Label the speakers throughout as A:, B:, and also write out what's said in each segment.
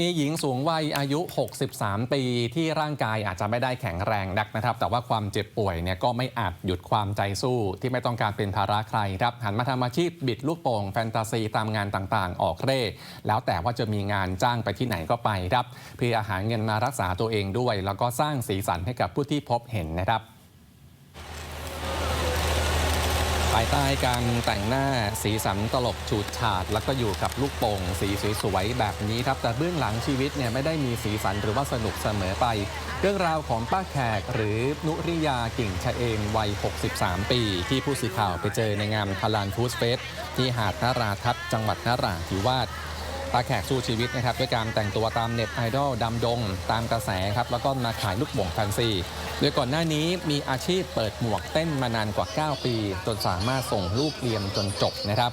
A: มีหญิงสูงวัยอายุ 63 ปีที่ร่างกายอาจจะไม่ได้แข็งแรงนักนะครับ แต่ว่าความเจ็บป่วยเนี่ยก็ไม่อาจหยุดความใจสู้ที่ไม่ต้องการเป็นภาระใครครับ หันมาทำอาชีพบิดลูกโป่งแฟนตาซีตามงานต่างๆ ออกเร่ แล้วแต่ว่าจะมีงานจ้างไปที่ไหนก็ไปครับ เพื่อหาเงินมารักษาตัวเองด้วย แล้วก็สร้างสีสันให้กับผู้ที่พบเห็นนะครับ ภายใต้การแต่งหน้าสีสันตลกฉูดฉาด แล้วก็อยู่กับลูกโป่งสีสวยๆแบบนี้ครับ แต่เบื้องหลังชีวิตเนี่ยไม่ได้มีสีสันหรือว่าสนุกเสมอไป เรื่องราวของป้าแขกหรือนุริยากิ่งชะเอมวัย 63 ปี ที่ผู้สื่อข่าวไปเจอในงานพลานฟูสเฟสที่หาดนาราทัพจังหวัดนราธิวาส ป้าแขกสู้ชีวิตนะครับด้วยการแต่งตัวตามเน็ตไอดอลดำดง ตามกระแสครับแล้วก็มาขายลูกโป่งแฟนซีโดยก่อนหน้านี้มีอาชีพเปิดหมวกเต้นมานานกว่า 9 ปี จนสามารถส่งลูกเรียนจนจบนะครับ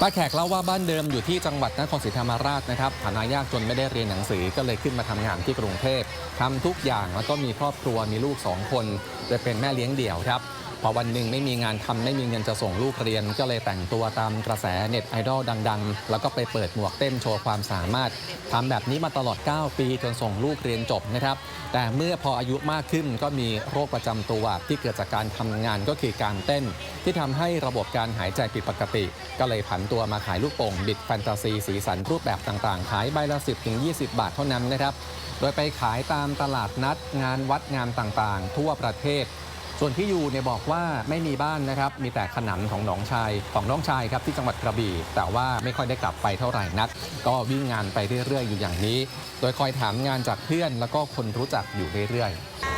A: ป้าแขกเล่าว่าบ้านเดิมอยู่ที่จังหวัดนครศรีธรรมราชนะครับฐานะยากจนไม่ได้เรียนหนังสือก็เลยขึ้นมาทำงานที่กรุงเทพทำทุกอย่างแล้วก็มีครอบครัวมีลูกสองคนโดยเป็นแม่เลี้ยงเดี่ยวครับ พอวันหนึ่งไม่มีงานทำไม่มีเงินจะส่งลูกเรียน ก็เลยแต่งตัวตามกระแสเน็ตไอดอลดัง ๆ แล้วก็ไปเปิดหมวกเต้นโชว์ความสามารถทำแบบนี้มาตลอด 9 ปีจนส่งลูกเรียนจบนะครับ แต่เมื่อพออายุมากขึ้นก็มีโรคประจำตัวที่เกิดจากการทำงานก็คือการเต้น ที่ทำให้ระบบการหายใจผิดปกติ ก็เลยผันตัวมาขายลูกโป่งบิดแฟนตาซีสีสันรูปแบบต่างๆ ขายใบละ 10ถึง20 บาทเท่านั้นนะครับ โดยไปขายตามตลาดนัดงานวัดงานต่างๆ ทั่วประเทศ ส่วนที่อยู่เนี่ยบอกว่าไม่มีบ้านนะครับ มีแต่ขนำของน้องชายของน้องชายครับที่จังหวัดกระบี่ แต่ว่าไม่ค่อยได้กลับไปเท่าไหร่นัก ก็วิ่งงานไปเรื่อยๆอยู่อย่างนี้ โดยคอยถามงานจากเพื่อนแล้วก็คนรู้จักอยู่เรื่อยๆ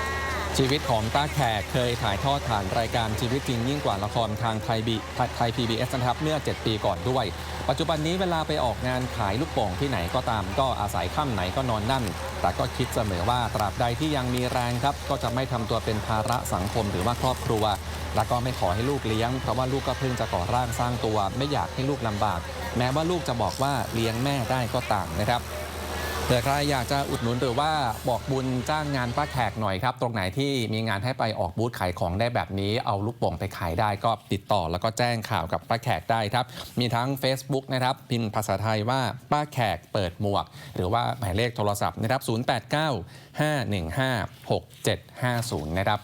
A: ชีวิตของป้าแขกเคยถ่ายทอดผ่านรายการชีวิตจริงยิ่งกว่าละครทางไทยบีไทย PBS นะครับเมื่อ 7 ปีก่อนด้วย ปัจจุบันนี้เวลาไปออกงานขายลูกโป่งที่ไหนก็ตาม ก็อาศัยค่ำไหนก็นอนนั่น แต่ก็คิดเสมอว่าตราบใดที่ยังมีแรงครับ ก็จะไม่ทำตัวเป็นภาระสังคมหรือว่าครอบครัว และก็ไม่ขอให้ลูกเลี้ยง เพราะว่าลูกก็เพิ่งจะก่อร่างสร้างตัว ไม่อยากให้ลูกลำบาก แม้ว่าลูกจะบอกว่าเลี้ยงแม่ได้ก็ตามนะครับ เผื่อใครอยากจะอุดหนุนหรือว่าบอกบุญจ้างงานป้าแขกหน่อยครับ ตรงไหนที่มีงานให้ไปออกบูธขายของได้แบบนี้ เอาลูกโป่งไปขายได้ก็ติดต่อแล้วก็แจ้งข่าวกับป้าแขกได้ครับ มีทั้ง Facebook นะครับ พิมพ์ภาษาไทยว่าป้าแขกเปิดหมวก หรือว่าหมายเลขโทรศัพท์นะครับ 089 515 6750 นะครับ